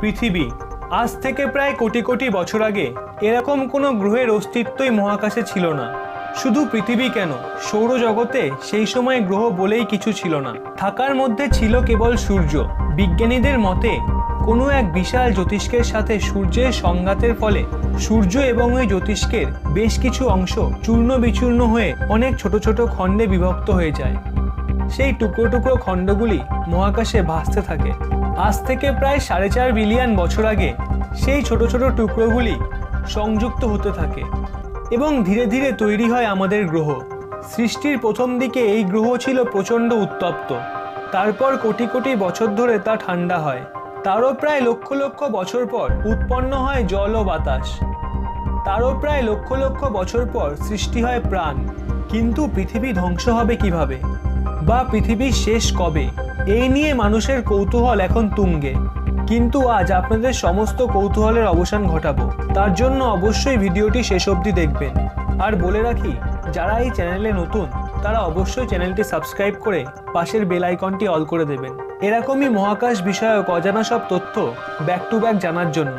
পৃথিবী। আজ থেকে প্রায় কোটি কোটি বছর আগে এরকম কোনো গ্রহের অস্তিত্বই মহাকাশে ছিল না। শুধু পৃথিবী কেন? সৌরজগতে সেই সময় গ্রহ বলেই কিছু ছিল না। থাকার মধ্যে ছিল কেবল সূর্য। বিজ্ঞানীদের মতে, কোনো এক বিশাল জ্যোতিষ্কের সাথে সূর্যের সংঘাতের ফলে সূর্য এবং ওই জ্যোতিষ্কের বেশ কিছু অংশ চূর্ণ বিচূর্ণ হয়ে অনেক ছোট ছোট খণ্ডে বিভক্ত হয়ে যায়। সেই টুকরো টুকরো খণ্ডগুলি মহাকাশে ভাসতে থাকে। আজ থেকে প্রায় সাড়ে চার বিলিয়ন বছর আগে সেই ছোট ছোট টুকরোগুলি সংযুক্ত হতে থাকে এবং ধীরে ধীরে তৈরি হয় আমাদের গ্রহ। সৃষ্টির প্রথম দিকে এই গ্রহ ছিল প্রচণ্ড উত্তপ্ত। তারপর কোটি কোটি বছর ধরে তা ঠান্ডা হয়। তারও প্রায় লক্ষ লক্ষ বছর পর উৎপন্ন হয় জল ও বাতাস। তারও প্রায় লক্ষ লক্ষ বছর পর সৃষ্টি হয় প্রাণ। কিন্তু পৃথিবী ধ্বংস হবে কীভাবে? বা পৃথিবীর শেষ কবে? এই নিয়ে মানুষের কৌতূহল এখন তুঙ্গে। কিন্তু আজ আপনাদের সমস্ত কৌতূহলের অবসান ঘটাবো। তার জন্য অবশ্যই ভিডিওটি শেষ অবধি দেখবেন। আর বলে রাখি, যারা এই চ্যানেলে নতুন, তারা অবশ্যই চ্যানেলটি সাবস্ক্রাইব করে পাশের বেল আইকনটি অল করে দেবেন। এরকমই মহাকাশ বিষয়ক অজানা সব তথ্য ব্যাক টু ব্যাক জানার জন্য।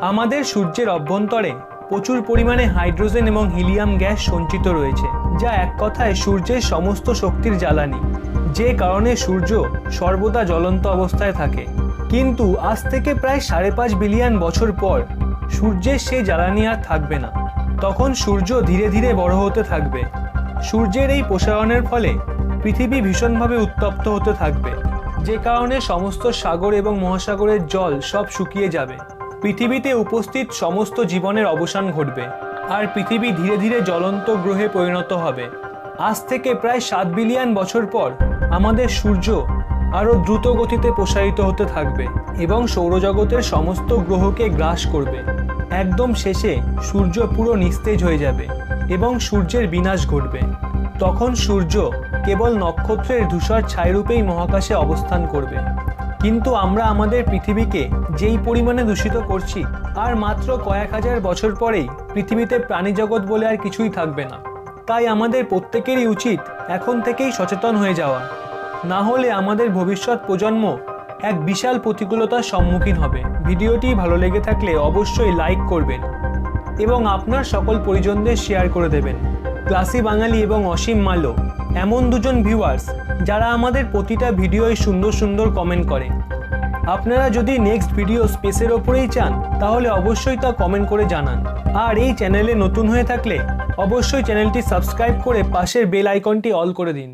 আমাদের সূর্যের অভ্যন্তরে প্রচুর পরিমাণে হাইড্রোজেন এবং হিলিয়াম গ্যাস সঞ্চিত রয়েছে, যা এক কথায় সূর্যের সমস্ত শক্তির জ্বালানি, যে কারণে সূর্য সর্বদা জ্বলন্ত অবস্থায় থাকে। কিন্তু আজ থেকে প্রায় সাড়ে পাঁচ বিলিয়ন বছর পর সূর্যের সেই জ্বালানি আর থাকবে না। তখন সূর্য ধীরে ধীরে বড় হতে থাকবে। সূর্যের এই প্রসারণের ফলে পৃথিবী ভীষণভাবে উত্তপ্ত হতে থাকবে, যে কারণে সমস্ত সাগর এবং মহাসাগরের জল সব শুকিয়ে যাবে। পৃথিবীতে উপস্থিত সমস্ত জীবনের অবসান ঘটবে, আর পৃথিবী ধীরে ধীরে জ্বলন্ত গ্রহে পরিণত হবে। আজ থেকে প্রায় সাত বিলিয়ন বছর পর আমাদের সূর্য আরও দ্রুত গতিতে প্রসারিত হতে থাকবে এবং সৌরজগতের সমস্ত গ্রহকে গ্রাস করবে। একদম শেষে সূর্য পুরো নিস্তেজ হয়ে যাবে এবং সূর্যের বিনাশ ঘটবে। তখন সূর্য কেবল নক্ষত্রের ধূসর ছায়ারূপেই মহাকাশে অবস্থান করবে। কিন্তু আমরা আমাদের পৃথিবীকে যেই পরিমাণে দূষিত করছি আর মাত্র কয়েক হাজার বছর পরেই পৃথিবীতে প্রাণীজগৎ বলে আর কিছুই থাকবে না। তাই আমাদের প্রত্যেকেরই উচিত এখন থেকেই সচেতন হয়ে যাওয়া। না হলে আমাদের ভবিষ্যৎ প্রজন্ম এক বিশাল প্রতিকূলতার সম্মুখীন হবে। ভিডিওটি ভালো লেগে থাকলে অবশ্যই লাইক করবেন এবং আপনার সকল পরিজনদের শেয়ার করে দেবেন। ক্লাসি বাঙালি এবং অসীম মালো এমন দুজন ভিউয়ার্স যারা আমাদের প্রতিটা ভিডিওয় সুন্দর সুন্দর কমেন্ট করে। আপনারা যদি নেক্সট ভিডিও স্পেসের ওপরেই চান, তাহলে অবশ্যই তা কমেন্ট করে জানান। আর এই চ্যানেলে নতুন হয়ে থাকলে, অবশ্যই চ্যানেলটি সাবস্ক্রাইব করে পাশের বেল আইকনটি অল করে দিন।